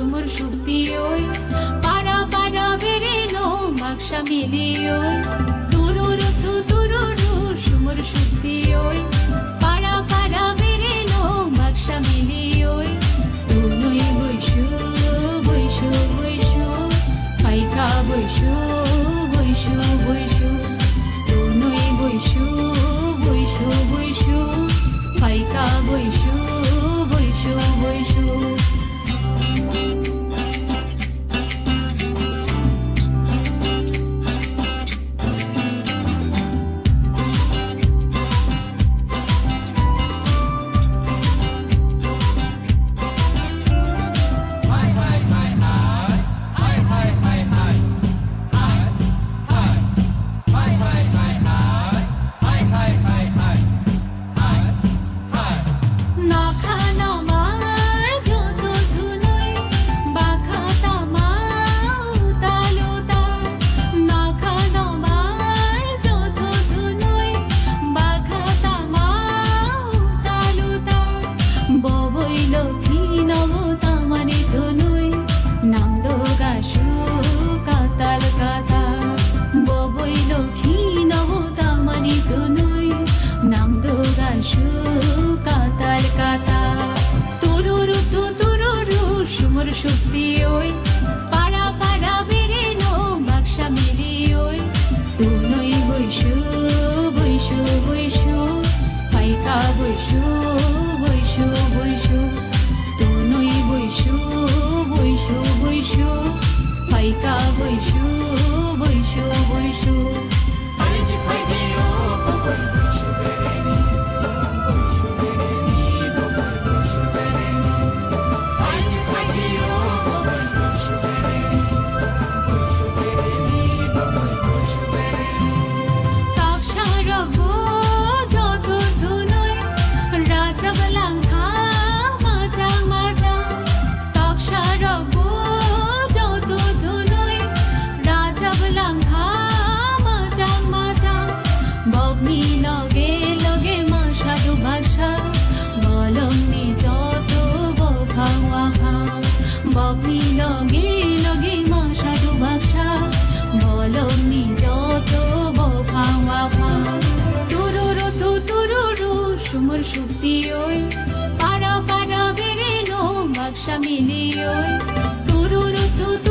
সুমুর শুক্তি ওই পারা পারা বেরেনো মাকসা মিলিয়ে вищу, вищу, вищу. মোর শুক্তি ওই। পারা পারা বেরে নো মাকসা মিলি ওই। তোর তু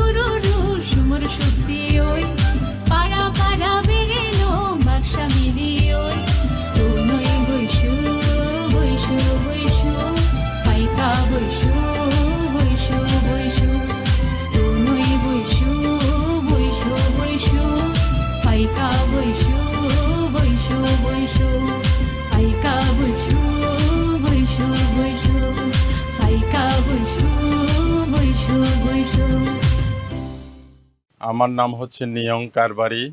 আমার নাম হচ্ছে নিয়ং কারবারি।